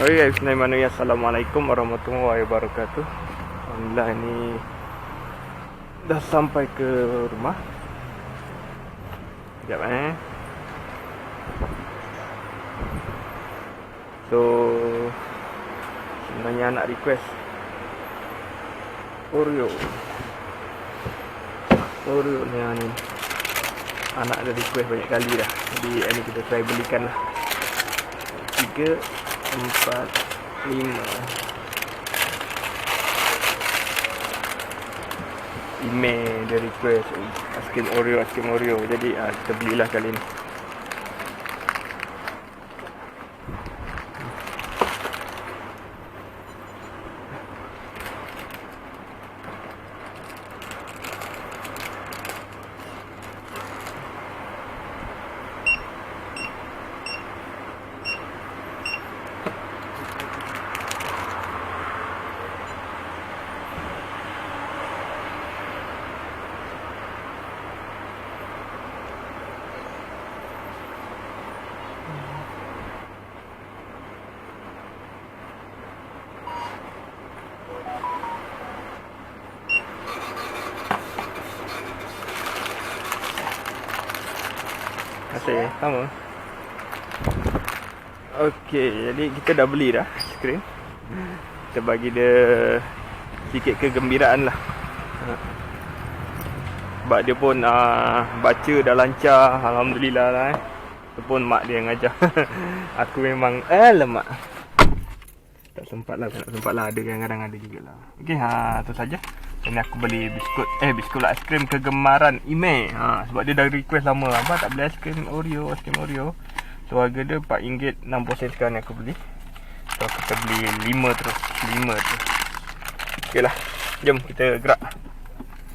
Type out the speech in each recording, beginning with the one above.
Okay guys, Bismillahirrahmanirrahim. Assalamualaikum warahmatullahi wabarakatuh. Alhamdulillah ni dah sampai ke rumah. Sekejap eh. So sebenarnya nak request Oreo. Oreo ni ni. Anak ada request banyak kali dah. Jadi ini kita try belikan lah. Tiga, empat, lima. Email dia request. Aiskrim Oreo, aiskrim Oreo. Jadi ah, kita belilah kali ni Terima kasih Sama. Okey Jadi kita dah beli dah Aiskrim. Kita bagi dia Sikit kegembiraan lah. Sebab dia pun uh, Baca dah lancar Alhamdulillah lah eh. Itu pun mak dia yang ajar Aku memang Eh lemak Tak sempat lah Tak sempat lah. Ada kadang-kadang ada jugalah Okey ha, Itu saja Ini aku beli biskut Eh biskut lah aiskrim kegemaran Ime ha, Sebab dia dah request lama. Abang tak beli aiskrim Oreo Aiskrim Oreo. So harga dia RM4.60 sekarang aku beli. So kita beli 5 terus 5 terus Okey lah. Jom kita gerak.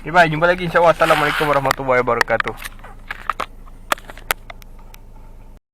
Okay bye. Jumpa lagi insyaAllah. Assalamualaikum warahmatullahi wabarakatuh